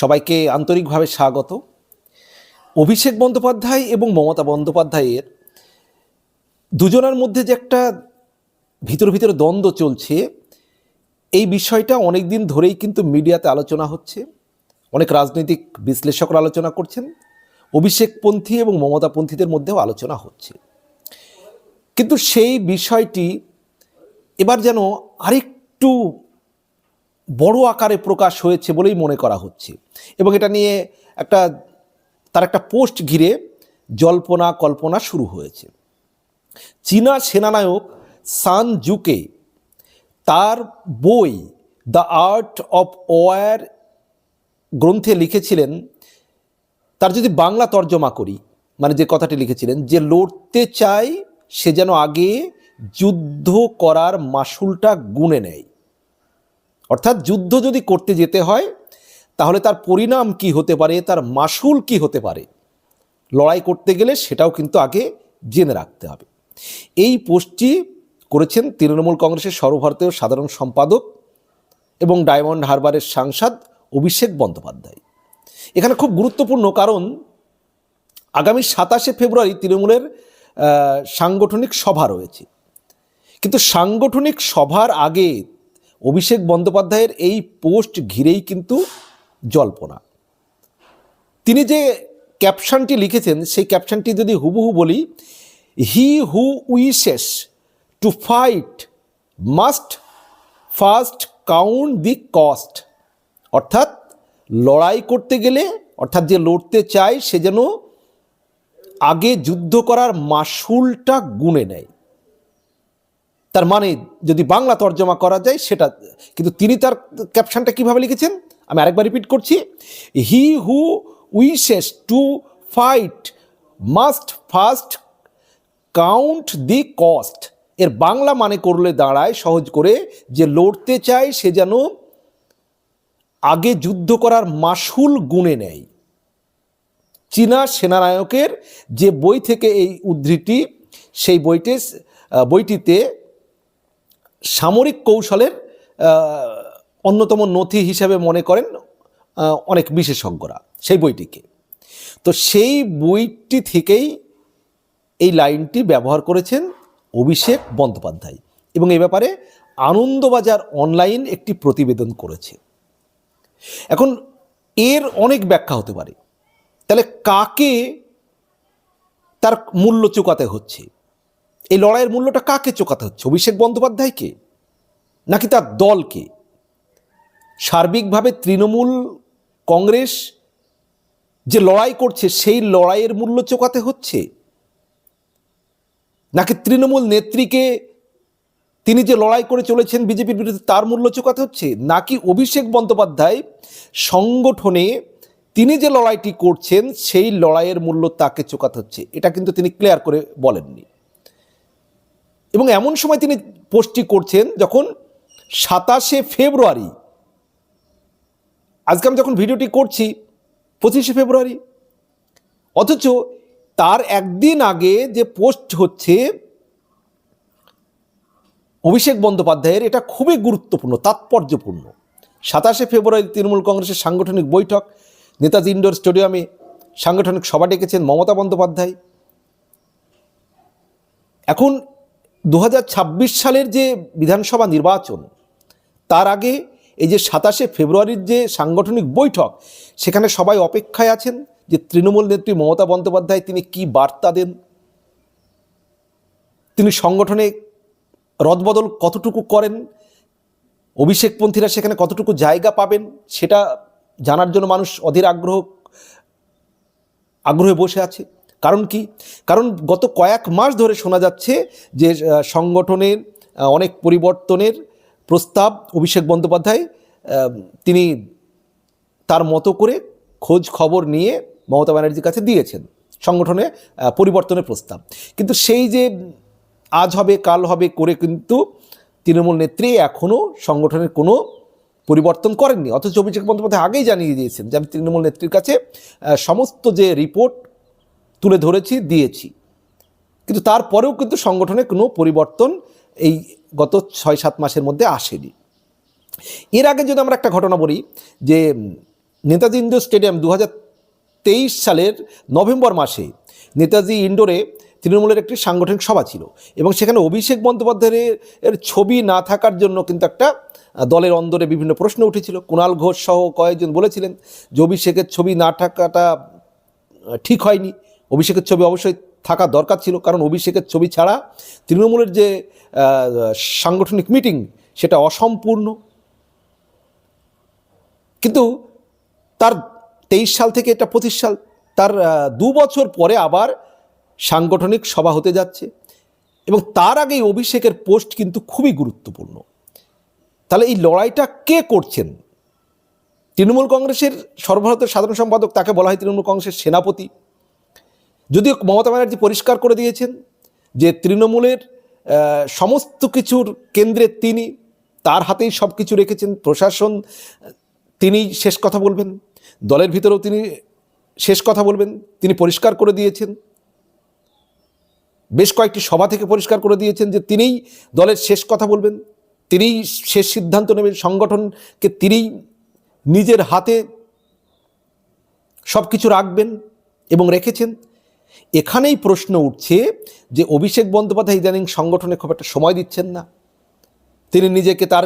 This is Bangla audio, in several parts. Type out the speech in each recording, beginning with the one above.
সবাইকে আন্তরিকভাবে স্বাগত। অভিষেক বন্দ্যোপাধ্যায় এবং মমতা বন্দ্যোপাধ্যায়ের দুজনের মধ্যে যে একটা ভিতর ভিতরে দ্বন্দ্ব চলছে, এই বিষয়টা অনেক দিন ধরেই কিন্তু মিডিয়াতে আলোচনা হচ্ছে। অনেক রাজনৈতিক বিশ্লেষকরা আলোচনা করছেন। অভিষেকপন্থী এবং মমতাপন্থীদের মধ্যেও আলোচনা হচ্ছে। কিন্তু সেই বিষয়টি এবার যেন আরেকটু বড় আকারে প্রকাশ হয়েছে বলেই মনে করা হচ্ছে। এবং এটা নিয়ে একটা, তার একটা পোস্ট ঘিরে জল্পনা কল্পনা শুরু হয়েছে। চীনা সেনানায়ক সান জুকে তার বই দ্য আর্ট অফ ওয়ার গ্রন্থে লিখেছিলেন, তার যদি বাংলা তর্জমা করি মানে যে কথাটি লিখেছিলেন, যে লড়তে চায় সে যেন আগে যুদ্ধ করার মাসুলটা গুনে নেয়। অর্থাৎ যুদ্ধ যদি করতে যেতে হয়, তাহলে তার পরিণাম কি হতে পারে, তার মাসুল কি হতে পারে? লড়াই করতে গেলে সেটাও কিন্তু আগে জেনে রাখতে হবে। এই পোস্টটি করেছেন তৃণমূল কংগ্রেসের সর্বভারতীয় সাধারণ সম্পাদক এবং ডায়মন্ড হারবারের সাংসদ অভিষেক বন্দ্যোপাধ্যায়। এখানে খুব গুরুত্বপূর্ণ কারণ, আগামী সাতাশে ফেব্রুয়ারি তৃণমূলের সাংগঠনিক সভা রয়েছে। কিন্তু সাংগঠনিক সভার আগে অভিষেক বন্দ্যোপাধ্যায়ের এই পোস্ট ঘিরেই কিন্তু জল্পনা। তিনি যে ক্যাপশনটি লিখেছেন, সেই ক্যাপশনটি যদি হুবহু বলি he who wishes to fight must first count the cost অর্থাৎ লড়াই করতে গেলে, অর্থাৎ যে লড়তে চায়, সে যেন আগে যুদ্ধ করার মাসুলটা গুনে নেয়। তার মানে যদি বাংলা তর্জমা করা যায়, সেটা, কিন্তু তিনি তার ক্যাপশনটা কীভাবে লিখেছেন? আমি আরেকবার রিপিট করছি। He who wishes to fight must first count the cost এর বাংলা মানে করলে দাঁড়ায়, সহজ করে যে লড়তে চায়, সে যেন আগে যুদ্ধ করার মাসুল গুনে নেয়। চীনা সেনানায়কের যে বই থেকে এই উদ্ধৃতি, সেই বইটি বইটিতে সামরিক কৌশলের অন্যতম নথি হিসাবে মনে করেন অনেক বিশেষজ্ঞরা সেই বইটিকে। তো সেই বইটি থেকেই এই লাইনটি ব্যবহার করেছেন অভিষেক বন্দ্যোপাধ্যায় এবং এ ব্যাপারে আনন্দবাজার অনলাইন একটি প্রতিবেদন করেছে। এখন এর অনেক ব্যাখ্যা হতে পারে। তাহলে কাকে তার মূল্য চোকাতে হচ্ছে? এই লড়াইয়ের মূল্যটা কাকে চোকাতে হচ্ছে? অভিষেক বন্দ্যোপাধ্যায়কে? নাকি তার দলকে? সার্বিকভাবে তৃণমূল কংগ্রেস যে লড়াই করছে, সেই লড়াইয়ের মূল্য চোকাতে হচ্ছে? নাকি তৃণমূল নেত্রীকে তিনি যে লড়াই করে চলেছেন বিজেপির বিরুদ্ধে, তার মূল্য চোকাতে হচ্ছে? নাকি অভিষেক বন্দ্যোপাধ্যায় সংগঠনে তিনি যে লড়াইটি করছেন, সেই লড়াইয়ের মূল্য তাকে চোকাতে হচ্ছে? এটা কিন্তু তিনি ক্লিয়ার করে বলেননি। এবং এমন সময় তিনি পোস্টটি করছেন যখন সাতাশে ফেব্রুয়ারি, আজকে আমি যখন ভিডিওটি করছি, পঁচিশে ফেব্রুয়ারি, অথচ তার একদিন আগে যে পোস্ট হচ্ছে, অভিষেক বন্দ্যোপাধ্যায়ের, এটা খুবই গুরুত্বপূর্ণ, তাৎপর্যপূর্ণ। সাতাশে ফেব্রুয়ারি তৃণমূল কংগ্রেসের সাংগঠনিক বৈঠক, নেতাজি ইন্ডোর স্টেডিয়ামে সাংগঠনিক সভা ডেকেছেন মমতা বন্দ্যোপাধ্যায়। এখন দু হাজার ছাব্বিশ সালের যে বিধানসভা নির্বাচন, তার আগে এই যে সাতাশে ফেব্রুয়ারির যে সাংগঠনিক বৈঠক, সেখানে সবাই অপেক্ষায় আছেন যে তৃণমূল নেত্রী মমতা বন্দ্যোপাধ্যায় তিনি কি বার্তা দেন? তিনি সংগঠনে রদবদল কতটুকু করেন? অভিষেকপন্থীরা সেখানে কতটুকু জায়গা পাবেন? সেটা জানার জন্য মানুষ অধীর আগ্রহ, আগ্রহে বসে আছে। কারণ কি? কারণ গত কয়েক মাস ধরে শোনা যাচ্ছে যে সংগঠনের অনেক পরিবর্তনের প্রস্তাব অভিষেক বন্দ্যোপাধ্যায় তিনি তার মতো করে খোঁজ খবর নিয়ে মমতা ব্যানার্জির কাছে দিয়েছেন সংগঠনে পরিবর্তনের প্রস্তাব। কিন্তু সেই যে আজ হবে, কাল হবে করে কিন্তু তৃণমূল নেত্রী এখনও সংগঠনের কোনো পরিবর্তন করেননি। অথচ অভিষেক বন্দ্যোপাধ্যায় আগেই জানিয়ে দিয়েছেন যে, আমি তৃণমূল নেত্রীর কাছে সমস্ত যে রিপোর্ট তুলে ধরেছি, দিয়েছি। কিন্তু তারপরেও কিন্তু সংগঠনে কোনো পরিবর্তন এই গত ছয়, সাত মাসের মধ্যে আসেনি। এর আগে যদি আমরা একটা ঘটনা বলি যে নেতাজি ইন্ডোর স্টেডিয়াম দু তেইশ সালের নভেম্বর মাসে নেতাজি ইন্ডোরে তৃণমূলের একটি সাংগঠনিক সভা ছিল এবং সেখানে অভিষেক বন্দ্যোপাধ্যায়ের ছবি না থাকার জন্য কিন্তু একটা দলের অন্দরে বিভিন্ন প্রশ্ন উঠেছিল। কুণাল ঘোষ সহ কয়েকজন বলেছিলেন যে, অভিষেকের ছবি না থাকাটা ঠিক হয়নি। অভিষেকের ছবি অবশ্যই থাকা দরকার ছিল, কারণ অভিষেকের ছবি ছাড়া তৃণমূলের যে সাংগঠনিক মিটিং সেটা অসম্পূর্ণ। কিন্তু তার তেইশ সাল থেকে এটা পঁচিশ সাল, তার দু বছর পরে আবার সাংগঠনিক সভা হতে যাচ্ছে। এবং তার আগেই অভিষেকের পোস্ট কিন্তু খুবই গুরুত্বপূর্ণ। তাহলে এই লড়াইটা কে করছেন? তৃণমূল কংগ্রেসের সর্বভারতের সাধারণ সম্পাদক, তাকে বলা হয় তৃণমূল কংগ্রেসের সেনাপতি। যদিও মমতা ব্যানার্জি পরিষ্কার করে দিয়েছেন যে তৃণমূলের সমস্ত কিছুর কেন্দ্রে তিনি, তার হাতেই সব কিছু রেখেছেন, প্রশাসন, তিনি শেষ কথা বলবেন, দলের ভিতরেও তিনি শেষ কথা বলবেন, তিনি পরিষ্কার করে দিয়েছেন। বেশ কয়েকটি সভা থেকে পরিষ্কার করে দিয়েছেন যে তিনিই দলের শেষ কথা বলবেন, তিনিই শেষ সিদ্ধান্ত নেবেন, সংগঠনকে তিনিই নিজের হাতে সব কিছু রাখবেন এবং রেখেছেন। এখানেই প্রশ্ন উঠছে যে অভিষেক বন্দ্যোপাধ্যায় ইদানিং সংগঠনে খুব একটা সময় দিচ্ছেন না। তিনি নিজেকে তার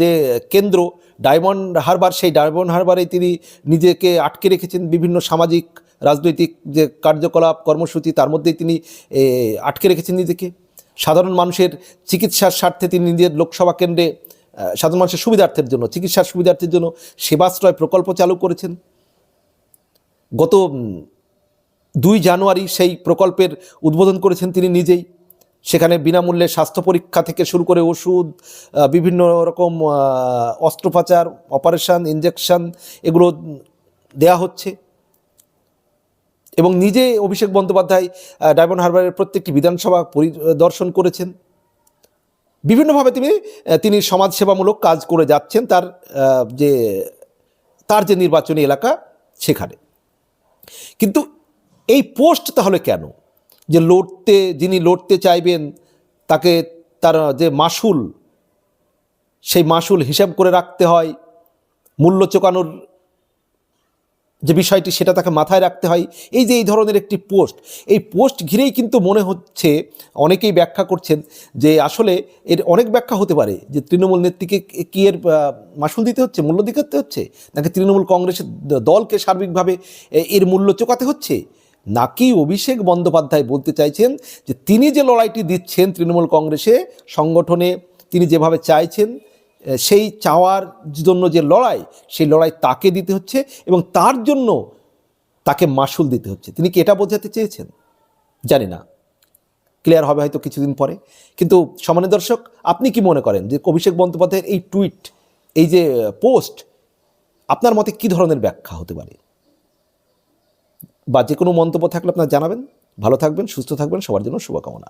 যে কেন্দ্র, ডায়মন্ড হারবার, সেই ডায়মন্ড হারবারে তিনি নিজেকে আটকে রেখেছেন বিভিন্ন সামাজিক, রাজনৈতিক যে কার্যকলাপ, কর্মসূচি, তার মধ্যেই তিনি আটকে রেখেছেন নিজেকে। সাধারণ মানুষের চিকিৎসার স্বার্থে তিনি নিজের লোকসভা কেন্দ্রে সাধারণ মানুষের সুবিধার্থের জন্য, চিকিৎসার সুবিধার্থের জন্য সেবাশ্রয় প্রকল্প চালু করেছেন। গত দুই জানুয়ারি সেই প্রকল্পের উদ্বোধন করেছেন তিনি নিজেই। সেখানে বিনামূল্যে স্বাস্থ্য পরীক্ষা থেকে শুরু করে ওষুধ বিভিন্ন রকম অস্ত্রোপচার, অপারেশন ইঞ্জেকশন এগুলো দেয়া হচ্ছে। এবং নিজে অভিষেক বন্দ্যোপাধ্যায় ডায়মন্ড হারবারের প্রত্যেকটি বিধানসভা পরিদর্শন করেছেন। বিভিন্নভাবে তিনি তিনি সমাজসেবামূলক কাজ করে যাচ্ছেন তার যে তার যে নির্বাচনী এলাকা সেখানে। কিন্তু এই পোস্ট তাহলে কেন? যে লড়তে, যিনি লড়তে চাইবেন, তাকে তার যে মাসুল, সেই মাসুল হিসাব করে রাখতে হয়, মূল্য চোকানোর যে বিষয়টি সেটা তাকে মাথায় রাখতে হয়। এই যে এই ধরনের একটি পোস্ট, এই পোস্ট ঘিরেই কিন্তু মনে হচ্ছে, অনেকেই ব্যাখ্যা করছেন যে আসলে এর অনেক ব্যাখ্যা হতে পারে, যে তৃণমূল নেত্রীকে কি এর মাসুল দিতে হচ্ছে, মূল্য দিতে হচ্ছে? নাকি তৃণমূল কংগ্রেসের দলকে সার্বিকভাবে এর মূল্য চোকাতে হচ্ছে? নাকি অভিষেক বন্দ্যোপাধ্যায় বলতে চাইছেন যে তিনি যে লড়াইটি দিচ্ছেন তৃণমূল কংগ্রেসে, সংগঠনে তিনি যেভাবে চাইছেন সেই চাওয়ার জন্য যে লড়াই, সেই লড়াই তাকে দিতে হচ্ছে এবং তার জন্য তাকে মাসুল দিতে হচ্ছে। তিনি কি এটা বোঝাতে চেয়েছেন? জানি না। ক্লিয়ার হবে হয়তো কিছুদিন পরে। কিন্তু সমানের দর্শক, আপনি কি মনে করেন যে অভিষেক বন্দ্যোপাধ্যায়ের এই টুইট, এই যে পোস্ট, আপনার মতে কি ধরনের ব্যাখ্যা হতে পারে? বা যে কোনো মন্তব্য থাকলে আপনার জানাবেন। ভালো থাকবেন সুস্থ থাকবেন সবার জন্য শুভকামনা।